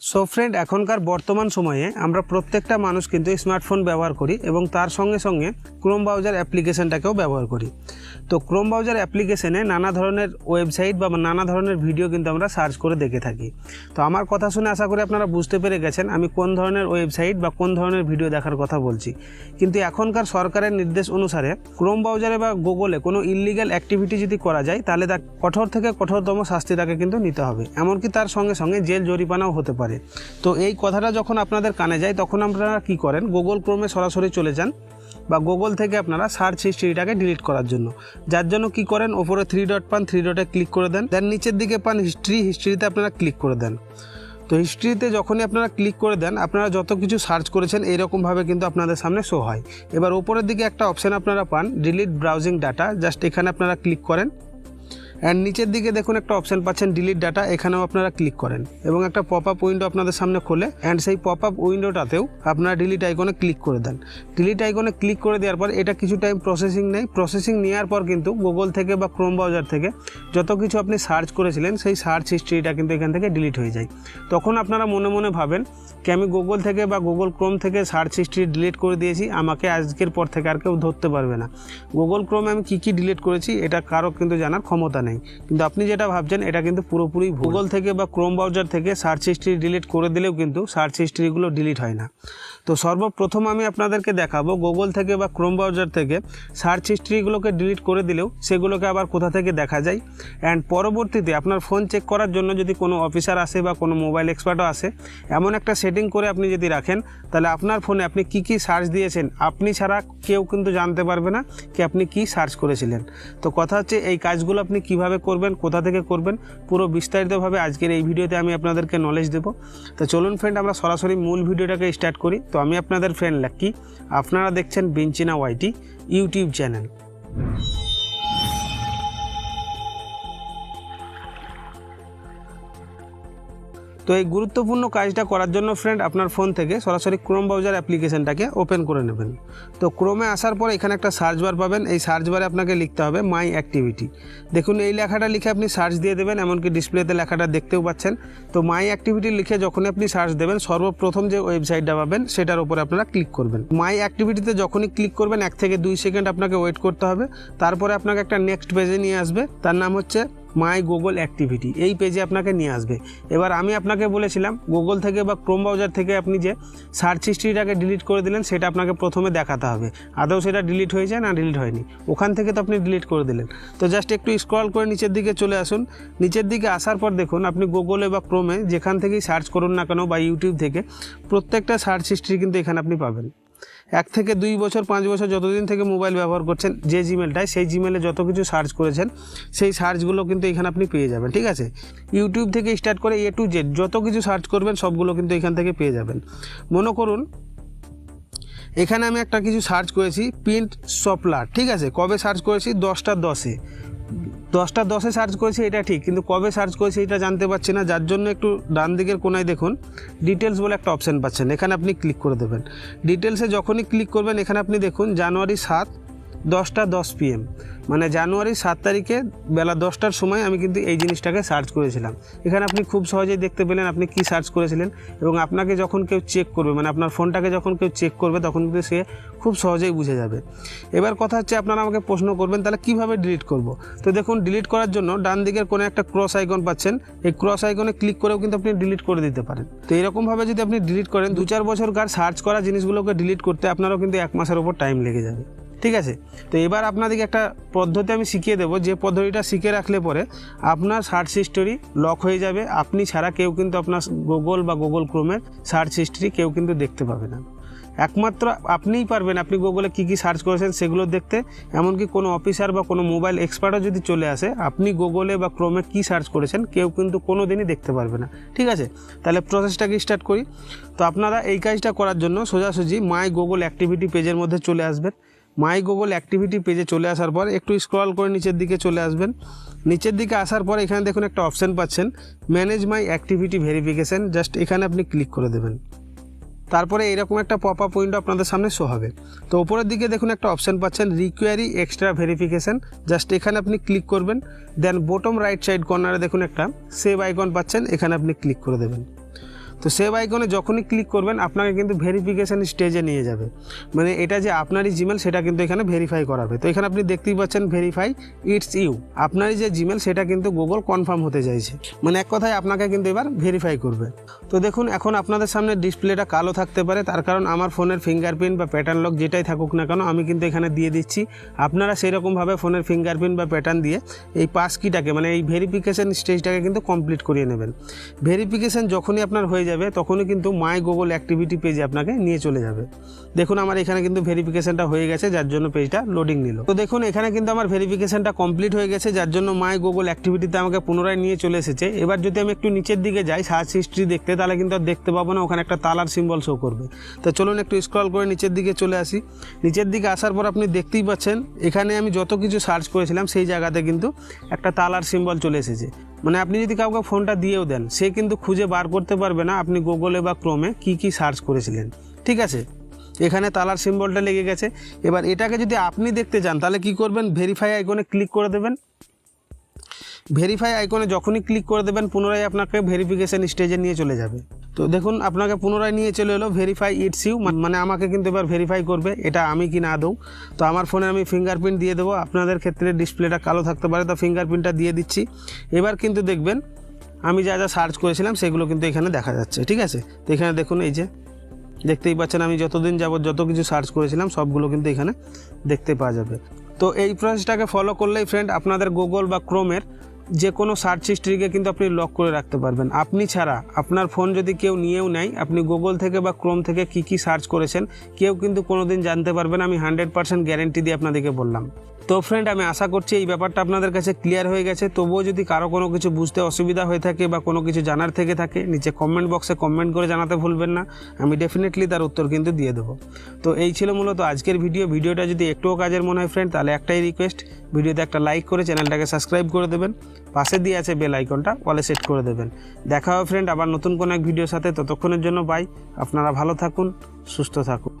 So friend এখনকার বর্তমান সময়ে আমরা প্রত্যেকটা মানুষ কিন্তু স্মার্টফোন ব্যবহার করি এবং তার সঙ্গে সঙ্গে ক্রোম ব্রাউজার অ্যাপ্লিকেশনটাকেও ব্যবহার করি। তো ক্রোম ব্রাউজার অ্যাপ্লিকেশনে নানা ধরনের ওয়েবসাইট বা নানা ধরনের ভিডিও কিন্তু আমরা সার্চ করে দেখে থাকি। তো আমার কথা শুনে আশা করি আপনারা বুঝতে পেরে গেছেন আমি কোন ধরনের ওয়েবসাইট বা কোন ধরনের ভিডিও দেখার কথা বলছি। কিন্তু এখনকার সরকারের নির্দেশ অনুসারে ক্রোম ব্রাউজারে বা গুগলে কোনো ইলিগাল অ্যাক্টিভিটি যদি করা যায়, তাহলে তার কঠোর থেকে কঠোরতম শাস্তি তাকে কিন্তু নিতে হবে। এমনকি তার সঙ্গে সঙ্গে জেল জরিমানাও হতে পারে। তো এই কথাটা যখন আপনাদের কানে যায়, তখন আপনারা কি করেন? গুগল ক্রোমে সরাসরি চলে যান বা গুগল থেকে আপনারা সার্চ হিস্ট্রিটাকে ডিলিট করার জন্য। যার জন্য কি করেন? ওপরে থ্রি ডট পান থ্রি ডটে ক্লিক করে দেন। দেন নিচের দিকে পান হিস্ট্রি হিস্ট্রিতে আপনারা ক্লিক করে দেন। তো হিস্ট্রিতে যখনই আপনারা ক্লিক করে দেন, আপনারা যত কিছু সার্চ করেছেন, এইরকমভাবে কিন্তু আপনাদের সামনে শো হয়। এবার ওপরের দিকে একটা অপশান আপনারা পান ডিলিট ব্রাউজিং ডাটা জাস্ট এখানে আপনারা ক্লিক করেন। অ্যান্ড নিচের দিকে দেখুন একটা অপশান পাচ্ছেন ডিলিট ডাটা এখানেও আপনারা ক্লিক করেন। এবং একটা পপ আপ উইন্ডো আপনাদের সামনে খোলে অ্যান্ড সেই পপ আপ উইন্ডোটাতেও আপনারা ডিলিট আইকনে ক্লিক করে দেন। ডিলিট আইকনে ক্লিক করে দেওয়ার পর এটা কিছু টাইম প্রসেসিং নেই। প্রসেসিং নেওয়ার পর কিন্তু গুগল থেকে বা ক্রোম ব্রাউজার থেকে যত কিছু আপনি সার্চ করেছিলেন, সেই সার্চ হিস্ট্রিটা কিন্তু এখান থেকে ডিলিট হয়ে যায়। তখন আপনারা মনে মনে ভাবেন কি আমি গুগল থেকে বা গুগল ক্রোম থেকে সার্চ হিস্ট্রি ডিলিট করে দিয়েছি, আমাকে আজকের পর থেকে আর কেউ ধরতে পারবে না। গুগল ক্রোমে আমি কী কী ডিলিট করেছি, এটা কারও কিন্তু জানার ক্ষমতা নেই। কিন্তু আপনি যেটা ভাবছেন, এটা কিন্তু পুরোপুরি গুগল থেকে বা ক্রোম ব্রাউজার থেকে সার্চ হিস্ট্রি ডিলিট করে দিলেও কিন্তু সার্চ হিস্ট্রিগুলো ডিলিট হয় না। তো সর্বপ্রথম আমি আপনাদেরকে দেখাবো গুগল থেকে বা ক্রোম ব্রাউজার থেকে সার্চ হিস্ট্রিগুলোকে ডিলিট করে দিলেও সেগুলোকে আবার কোথা থেকে দেখা যায়। অ্যান্ড পরবর্তীতে আপনার ফোন চেক করার জন্য যদি কোনো অফিসার আসে বা কোনো মোবাইল এক্সপার্টও আসে, এমন একটা সেটিং করে আপনি যদি রাখেন, তাহলে আপনার ফোনে আপনি কি কি সার্চ দিয়েছেন, আপনি ছাড়া কেউ কিন্তু জানতে পারবে না কি আপনি কি সার্চ করেছিলেন। তো কথা হচ্ছে, এই কাজগুলো আপনি কীভাবে করবেন, কোথা থেকে করবেন, পুরো বিস্তারিতভাবে আজকের এই ভিডিওতে আমি আপনাদেরকে নলেজ দেবো। তো চলুন ফ্রেন্ড আমরা সরাসরি মূল ভিডিওটাকে স্টার্ট করি। তো আমি আপনাদের ফ্রেন্ড লাক্কি আপনারা দেখছেন বেঞ্চিনা ওয়াইটি ইউটিউব চ্যানেল তো এই গুরুত্বপূর্ণ কাজটা করার জন্য ফ্রেন্ড আপনার ফোন থেকে সরাসরি ক্রোম ব্রাউজার অ্যাপ্লিকেশনটাকে ওপেন করে নেবেন। তো ক্রোমে আসার পর এখানে একটা সার্চ বার পাবেন। এই সার্চ বারে আপনাকে লিখতে হবে মাই অ্যাক্টিভিটি দেখুন, এই লেখাটা লিখে আপনি সার্চ দিয়ে দেবেন, এমনকি ডিসপ্লেতে লেখাটা দেখতেও পাচ্ছেন। তো মাই অ্যাক্টিভিটি লিখে যখনই আপনি সার্চ দেবেন, সর্বপ্রথম যে ওয়েবসাইটটা পাবেন, সেটার উপরে আপনারা ক্লিক করবেন। মাই অ্যাক্টিভিটিতে যখনই ক্লিক করবেন, এক থেকে দুই সেকেন্ড আপনাকে ওয়েট করতে হবে। তারপরে আপনাকে একটা নেক্সট পেজে নিয়ে আসবে। তার নাম হচ্ছে মাই গুগল অ্যাক্টিভিটি, এই পেজে আপনাকে নিয়ে আসবে। এবার আমি আপনাকে বলেছিলাম, গুগল থেকে বা ক্রোম ব্রাউজার থেকে আপনি যে সার্চ হিস্ট্রিটাকে ডিলিট করে দিলেন, সেটা আপনাকে প্রথমে দেখাতে হবে। আদৌ সেটা ডিলিট হয়ে যায় না ডিলিট হয়নি। ওখান থেকে তো আপনি ডিলিট করে দিলেন। তো জাস্ট একটু স্ক্রল করে নিচের দিকে চলে আসুন। নিচের দিকে আসার পর দেখুন, আপনি গুগলে বা ক্রোমে যেখান থেকেই সার্চ করুন না কেন বা ইউটিউব থেকে, প্রত্যেকটা সার্চ হিস্ট্রি কিন্তু এখানে আপনি পাবেন। এক থেকে দুই বছর, পাঁচ বছর যতদিন থেকে মোবাইল ব্যবহার করছেন, যে জিমেলটায় সেই জিমেলে যত কিছু সার্চ করেছেন, সেই সার্চগুলো কিন্তু এখানে আপনি পেয়ে যাবেন, ঠিক আছে? ইউটিউব থেকে স্টার্ট করে এ টু জেড যত কিছু সার্চ করবেন, সবগুলো কিন্তু এখান থেকে পেয়ে যাবেন। মনে করুন, এখানে আমি একটা কিছু সার্চ করেছি প্রিন্ট সপলার ঠিক আছে? কবে সার্চ করেছি? দশটা দশে। দশটা দশে সার্চ করেছি, এটা ঠিক, কিন্তু কবে সার্চ করেছি এটা জানতে পারছি না। যার জন্য একটু ডান দিকের কোনায় দেখুন ডিটেলস বলে একটা অপশান পাচ্ছেন। এখানে আপনি ক্লিক করে দেবেন। ডিটেলসে যখনই ক্লিক করবেন, এখানে আপনি দেখুন, জানুয়ারি সাত দশটা দশ পিএম মানে জানুয়ারি সাত তারিখে বেলা দশটার সময় আমি কিন্তু এই জিনিসটাকে সার্চ করেছিলাম। এখানে আপনি খুব সহজেই দেখতে পেলেন আপনি কি সার্চ করেছিলেন এবং আপনাকে যখন কেউ চেক করবে মানে আপনার ফোনটাকে যখন কেউ চেক করবে, তখন কিন্তু সে খুব সহজেই বুঝে যাবে। এবার কথা হচ্ছে আপনারা আমাকে প্রশ্ন করবেন, তাহলে কীভাবে ডিলিট করব? তো দেখুন ডিলিট করার জন্য ডান দিকের কোনো একটা ক্রস আইকন পাচ্ছেন। এই ক্রস আইকনে ক্লিক করেও কিন্তু আপনি ডিলিট করে দিতে পারেন। তো এরকমভাবে যদি আপনি ডিলিট করেন, দু চার বছরকার সার্চ করা জিনিসগুলোকে ডিলিট করতে আপনারও কিন্তু এক মাসের ওপর টাইম লেগে যাবে। ঠিক আছে? তো এবার আপনাদেরকে একটা পদ্ধতি আমি শিখিয়ে দেবো। যে পদ্ধতিটা শিখে রাখলে পরে আপনার সার্চ হিস্টোরি লক হয়ে যাবে। আপনি ছাড়া কেউ কিন্তু আপনার গুগল বা গুগল ক্রোমের সার্চ হিস্টোরি কেউ কিন্তু দেখতে পাবে না। একমাত্র আপনিই পারবেন আপনি গুগলে কী কী সার্চ করেছেন সেগুলো দেখতে। এমনকি কোনো অফিসার বা কোনো মোবাইল এক্সপার্টও যদি চলে আসে, আপনি গুগলে বা ক্রোমে কী সার্চ করেছেন কেউ কিন্তু কোনো দিনই দেখতে পারবে না। ঠিক আছে? তাহলে প্রসেসটাকে স্টার্ট করি? তো আপনারা এই কাজটা করার জন্য সোজাসুজি মাই গুগল অ্যাক্টিভিটি পেজের মধ্যে চলে আসবেন। মাই গুগল অ্যাক্টিভিটি পেজে চলে আসার পর একটু স্ক্রল করে নিচের দিকে চলে আসবেন। নিচের দিকে আসার পর এখানে দেখুন একটা অপশান পাচ্ছেন manage my activity verification just এখানে আপনি ক্লিক করে দেবেন। তারপরে এরকম একটা পপ আপ উইন্ডো আপনাদের সামনে শো হবে। তো উপরের দিকে দেখুন একটা অপশান পাচ্ছেন রিকোয়ারি এক্সট্রা ভেরিফিকেশান জাস্ট এখানে আপনি ক্লিক করবেন দেন বটম রাইট সাইড কর্নারে দেখুন একটা সেভ আইকন পাচ্ছেন, এখানে আপনি ক্লিক করে দেবেন। তো সেভ আইকনে যখনই ক্লিক করবেন, আপনাকে কিন্তু ভেরিফিকেশান স্টেজে নিয়ে যাবে। মানে এটা যে আপনারই জিমেল সেটা কিন্তু এখানে ভেরিফাই করাবে। তো এখানে আপনি দেখতেই পাচ্ছেন ভেরিফাই ইটস ইউ আপনারই যে জিমেল সেটা কিন্তু গুগল কনফার্ম হতে চাইছে। মানে এক কথায় আপনাকে কিন্তু এবার ভেরিফাই করবে। তো দেখুন, এখন আপনাদের সামনে ডিসপ্লেটা কালো থাকতে পারে। তার কারণ আমার ফোনের ফিঙ্গারপ্রিন্ট বা প্যাটার্ন লক যেটাই থাকুক না কেন, আমি কিন্তু এখানে দিয়ে দিচ্ছি। আপনারা সেরকমভাবে ফোনের ফিঙ্গারপ্রিন্ট বা প্যাটার্ন দিয়ে এই পাস কিটাকে মানে এই ভেরিফিকেশান স্টেজটাকে কিন্তু কমপ্লিট করিয়ে নেবেন। ভেরিফিকেশান যখনই আপনার হয়ে যাবে, তখনই কিন্তু মাই গুগল অ্যাক্টিভিটি পেজে আপনাকে নিয়ে চলে যাবে। দেখুন, আমার এখানে কিন্তু ভেরিফিকেশানটা হয়ে গেছে, যার জন্য পেজটা লোডিং নিল। তো দেখুন, এখানে কিন্তু আমার ভেরিফিকেশানটা কমপ্লিট হয়ে গেছে, যার জন্য মাই গুগল অ্যাক্টিভিটিতে আমাকে পুনরায় নিয়ে চলে এসেছে। এবার যদি আমি একটু নিচের দিকে যাই সার্চ হিস্ট্রি দেখতে, তাহলে কিন্তু আর দেখতে পাবো না, ওখানে একটা তালার সিম্বল শো করবে। তো চলুন, একটু স্ক্রল করে নিচের দিকে চলে আসি। নিচের দিকে আসার পর আপনি দেখতেই পাচ্ছেন, এখানে আমি যত কিছু সার্চ করেছিলাম, সেই জায়গাতে কিন্তু একটা তালার সিম্বল চলে এসেছে। মানে আপনি যদি কাউকে ফোনটা দিয়েও দেন, সে কিন্তু খুঁজে বার করতে পারবে না আপনি গুগলে বা ক্রোমে কি কি সার্চ করেছিলেন। ঠিক আছে? এখানে তালার সিম্বলটা লেগে গেছে। এবার এটাকে যদি আপনি দেখতে চান, তাহলে কি করবেন? ভেরিফাই আইকনে ক্লিক করে দেবেন। ভেরিফাই আইকনে যখনই ক্লিক করে দেবেন, পুনরায় আপনাকে ভেরিফিকেশান স্টেজে নিয়ে চলে যাবে। তো দেখুন, আপনাকে পুনরায় নিয়ে চলে এলো ভেরিফাই ইটস ইউ মানে আমাকে কিন্তু এবার ভেরিফাই করবে, এটা আমি কি না দেবো। তো আমার ফোনে আমি ফিঙ্গারপ্রিন্ট দিয়ে দেবো, আপনাদের ক্ষেত্রে ডিসপ্লেটা কালো থাকতে পারে, তো ফিঙ্গারপ্রিন্টটা দিয়ে দিচ্ছি। এবার কিন্তু দেখবেন, আমি যা যা সার্চ করেছিলাম, সেগুলো কিন্তু এখানে দেখা যাচ্ছে, ঠিক আছে? তো এখানে দেখুন, এই যে, দেখতেই পাচ্ছেন, আমি যতদিন যাবত যত কিছু সার্চ করেছিলাম, সবগুলো কিন্তু এখানে দেখতে পাওয়া যাবে। তো এই প্রসেসটাকে ফলো করলেই ফ্রেন্ড আপনাদের গুগল বা ক্রোমের যে কোনো সার্চ হিস্ট্রিকে কিন্তু আপনি লক করে রাখতে পারবেন। আপনি ছাড়া, আপনার ফোন যদি কেউ নিয়েও নেয়, আপনি গুগল থেকে বা ক্রোম থেকে কি কি সার্চ করেছেন, কেউ কিন্তু কোনোদিন জানতে পারবেন আমি হান্ড্রেড পার্সেন্ট গ্যারেন্টি দিয়ে আপনাদেরকে বললাম। তো ফ্রেন্ড আমি আশা করছি এই ব্যাপারটা আপনাদের কাছে ক্লিয়ার হয়ে গেছে। তবুও যদি কারও কোনো কিছু বুঝতে অসুবিধা হয়ে থাকে বা কোনো কিছু জানার থেকে থাকে, নিচে কমেন্ট বক্সে কমেন্ট করে জানাতে ভুলবেন না। আমি ডেফিনেটলি তার উত্তর কিন্তু দিয়ে দেবো। তো এই ছিল মূলত আজকের ভিডিও ভিডিওটা যদি একটুও কাজের মনে হয় ফ্রেন্ড তাহলে একটাই রিকোয়েস্ট ভিডিওতে একটা লাইক করে চ্যানেলটাকে সাবস্ক্রাইব করে দেবেন। পাশে দিয়ে আছে বেল আইকনটা অলে সেট করে দেবেন। দেখা হবে ফ্রেন্ড আবার নতুন কোনো এক ভিডিওর সাথে। ততক্ষণের জন্য বাই আপনারা ভালো থাকুন, সুস্থ থাকুন।